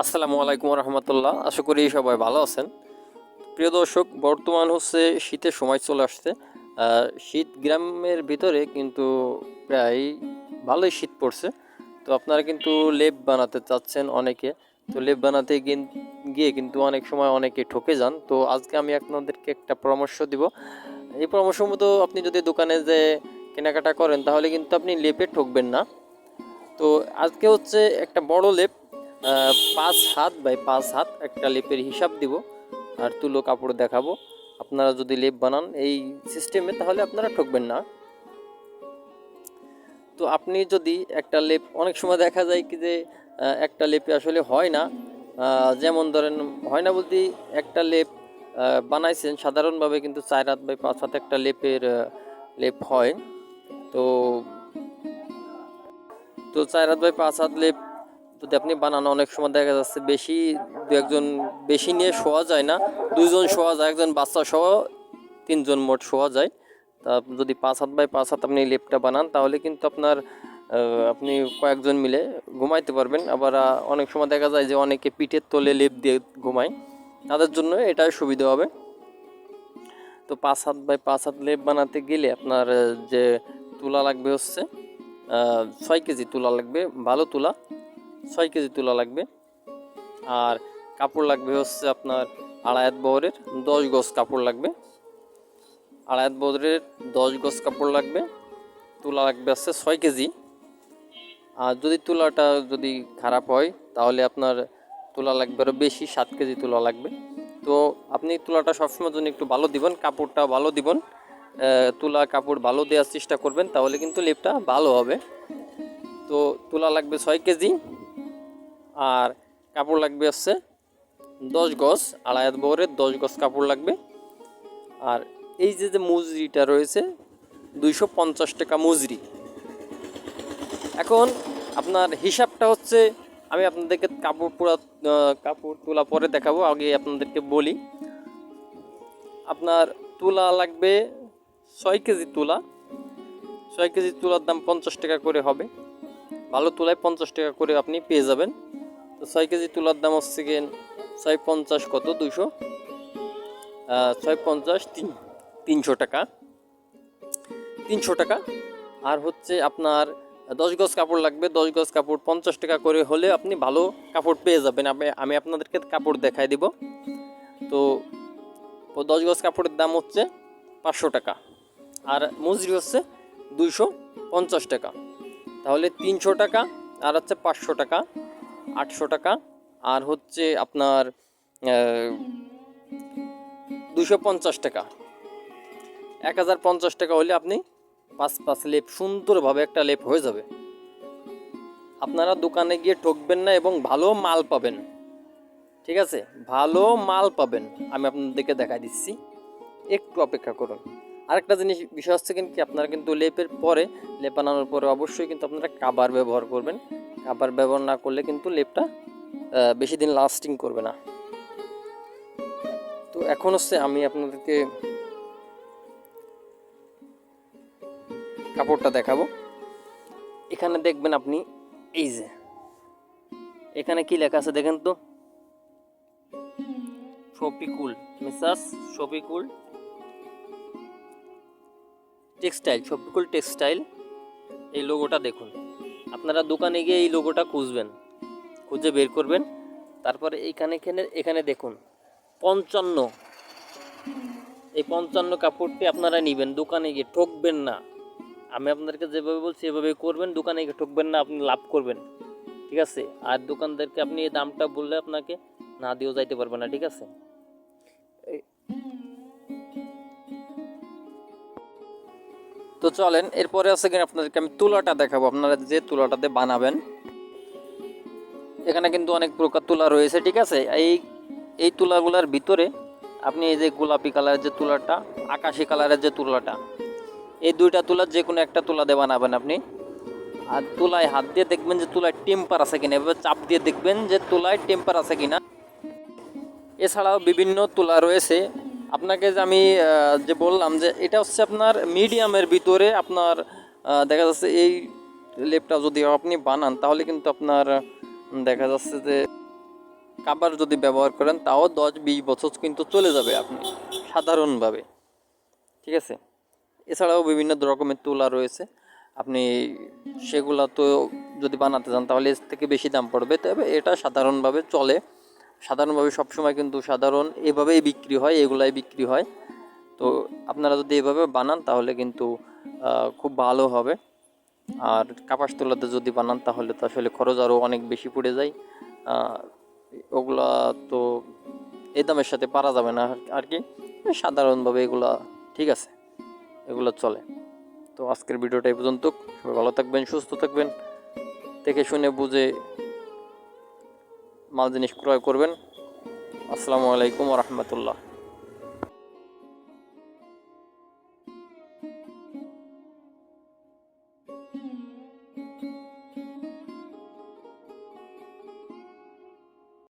আসসালামু আলাইকুম রহমতুল্লাহ আশা করি সবাই ভালো আছেন। প্রিয় দর্শক, বর্তমান হচ্ছে শীতের সময় চলে আসছে। শীত গ্রামের ভিতরে কিন্তু প্রায় ভালোই শীত পড়ছে। তো আপনারা কিন্তু লেপ বানাতে চাচ্ছেন অনেকে। তো লেপ বানাতে গিয়ে কিন্তু অনেক সময় অনেকে ঠকে যান। তো আজকে আমি আপনাদেরকে একটা পরামর্শ দিব। এই পরামর্শ মতো আপনি যদি দোকানে যে কেনাকাটা করেন, তাহলে কিন্তু আপনি লেপে ঠকবেন না। তো আজকে হচ্ছে একটা বড় লেপ। পাঁচ হাত বাই পাঁচ হাত একটা লেপের হিসাব দিব আর তুলো কাপড় দেখাবো। আপনারা যদি লেপ বানান এই সিস্টেমে তাহলে আপনারা ঠকবেন না। তো আপনি যদি একটা লেপ, অনেক সময় দেখা যায় কি যে একটা লেপে আসলে হয় না। যেমন ধরেন, হয় না বলতে একটা লেপ বানাইছেন, সাধারণভাবে কিন্তু চার হাত বাই পাঁচ হাত একটা লেপের লেপ হয়। তো তো চার হাত বাই পাঁচ হাত লেপ যদি আপনি বানানো অনেক সময় দেখা যাচ্ছে বেশি দু একজন বেশি নিয়ে শোয়া যায় না, দুইজন শোয়া যায়, একজন বাচ্চা সহ তিনজন মোট শোয়া যায়। তা যদি পাঁচ হাত বাই পাঁচ হাত আপনি লেপটা বানান, তাহলে কিন্তু আপনার আপনি কয়েকজন মিলে ঘুমাইতে পারবেন। আবার অনেক সময় দেখা যায় যে অনেকে পিঠের তলে লেপ দিয়ে ঘুমায়। তাদের জন্য এটাই সুবিধা হবে। তো পাঁচ হাত বাই পাঁচ হাত লেপ বানাতে গেলে আপনার যে তুলা লাগবে হচ্ছে ছয় কেজি তুলা লাগবে, ভালো তুলা। ছয় কেজি তুলা লাগবে। আর কাপড় লাগবে হচ্ছে আপনার আড়ায়াত বহরের দশ গজ কাপড় লাগবে। আড়ায়াত বহরের দশ গজ কাপড় লাগবে। তুলা লাগবে হচ্ছে ছয় কেজি। আর যদি তুলাটা যদি খারাপ হয়, তাহলে আপনার তুলা লাগবে আরও বেশি, সাত কেজি তুলা লাগবে। তো আপনি তুলাটা সবসময় জন্য একটু ভালো দিবেন কাপড়টা ভালো দিবেন। তুলা, কাপড় ভালো দেওয়ার চেষ্টা করবেন, তাহলে কিন্তু লেপটা ভালো হবে। তো তুলা লাগবে ছয় কেজি। আর কাপড় লাগবে হচ্ছে দশ গজ আড়াইয়াত বহরের দশ গজ কাপড় লাগবে। আর এই যে যে মজুরিটা রয়েছে, দুইশো পঞ্চাশ টাকা মজুরি। এখন আপনার হিসাবটা হচ্ছে, আমি আপনাদেরকে কাপড় পুরা কাপড় তোলা পরে দেখাবো, আগে আপনাদেরকে বলি। আপনার তুলা লাগবে ছয় কেজি তুলা। ছয় কেজি তুলার দাম পঞ্চাশ টাকা করে হবে। ভালো তুলায় পঞ্চাশ টাকা করে আপনি পেয়ে যাবেন। তো ছয় কেজি তুলার দাম হচ্ছে গিয়ে ছয় পঞ্চাশ কত? দুশো ছয় পঞ্চাশ তিন, তিনশো টাকা। তিনশো টাকা। আর হচ্ছে আপনার দশ গজ কাপড় লাগবে। দশ গজ কাপড় পঞ্চাশ টাকা করে হলে আপনি ভালো কাপড় পেয়ে যাবেন। আমি আপনাদেরকে কাপড় দেখাই দিব। তো দশ গজ কাপড়ের দাম হচ্ছে পাঁচশো টাকা। আর মজুরি হচ্ছে দুইশো পঞ্চাশ টাকা। তাহলে তিনশো টাকা। আর হচ্ছে পাঁচশো টাকা। আটশো টাকা। আর হচ্ছে আপনার দুশো পঞ্চাশ টাকা। এক হাজার পঞ্চাশ টাকা হলে আপনি পাঁচ পাঁচ লেপ, সুন্দরভাবে একটা লেপ হয়ে যাবে। আপনারা দোকানে গিয়ে ঠকবেন না এবং ভালো মাল পাবেন। ঠিক আছে? ভালো মাল পাবেন। আমি আপনাদেরকে দেখাই দিচ্ছি। একটু অপেক্ষা করুন। আরেকটা জিনিস, বিষয় হচ্ছে কিন্তু আপনারা কিন্তু লেপের পরে, লেপ বানানোর পরে অবশ্যই কিন্তু আপনারা কাবার ব্যবহার করবেন। কাবার ব্যবহার না করলে কিন্তু লেপটা বেশি দিন লাস্টিং করবে না। তো এখন হচ্ছে আমি আপনাদেরকে কাপড়টা দেখাবো। এখানে দেখবেন আপনি, এই যে, এখানে কি লেখা আছে দেখেন তো? Shafiqul, Mrs Shafiqul textile Shafiqul textile, এই লোগোটা দেখুন। আপনারা দোকানে গিয়ে এই লোগোটা খুঁজবেন, খুঁজে বের করবেন। তারপরে এইখানে এখানে এখানে দেখুন, পঞ্চান্ন। এই পঞ্চান্ন কাপড়টি আপনারা নেবেন, দোকানে গিয়ে ঠকবেন না। আমি আপনাদেরকে যেভাবে বলছি, এভাবে করবেন, দোকানে গিয়ে ঠকবেন না, আপনি লাভ করবেন। ঠিক আছে? আর দোকানদারকে আপনি এই দামটা বললে আপনাকে না দিয়েও যাইতে পারবেন না, ঠিক আছে? তো চলেন, এরপরে আছে কি আপনাদেরকে আমি তুলাটা দেখাবো। আপনারা যে তুলাটাতে বানাবেন, এখানে কিন্তু অনেক প্রকার তুলা রয়েছে, ঠিক আছে? এই এই তুলাগুলার ভিতরে আপনি এই যে গোলাপি কালারের যে তুলাটা, আকাশি কালারের যে তুলাটা, এই দুইটা তুলার যে কোনো একটা তুলা দিয়ে বানাবেন আপনি। আর তুলায় হাত দিয়ে দেখবেন যে তুলায় টেম্পার আছে কিনা, এভাবে চাপ দিয়ে দেখবেন যে তুলায় টেম্পার আছে কিনা। এছাড়াও বিভিন্ন তুলা রয়েছে আপনাকে যে আমি যে বললাম যে এটা হচ্ছে আপনার মিডিয়ামের ভিতরে আপনার দেখা যাচ্ছে এই লেপটা যদি আপনি বানান, তাহলে কিন্তু আপনার দেখা যাচ্ছে যে কাবার যদি ব্যবহার করেন, তাও দশ বিশ বছর কিন্তু চলে যাবে আপনি, সাধারণভাবে। ঠিক আছে? এছাড়াও বিভিন্ন রকমের তুলা রয়েছে। আপনি সেগুলা তো যদি বানাতে চান, তাহলে এর থেকে বেশি দাম পড়বে। তবে এটা সাধারণভাবে চলে। সাধারণভাবে সবসময় কিন্তু সাধারণ এভাবেই বিক্রি হয়, এগুলাই বিক্রি হয়। তো আপনারা যদি এভাবে বানান তাহলে কিন্তু খুব ভালো হবে। আর কাপাস তোলাতে যদি বানান তাহলে তো আসলে খরচ আরও অনেক বেশি পড়ে যায়। ওগুলা তো এই দামের সাথে পারা যাবে না আর কি। সাধারণভাবে এগুলা ঠিক আছে, এগুলো চলে। তো আজকের ভিডিওটা এই পর্যন্ত। সবাই ভালো থাকবেন, সুস্থ থাকবেন। দেখে শুনে বুঝে মাল জিনিস ক্রয় করবেন। আসসালামু আলাইকুম রহমতুল্লাহ।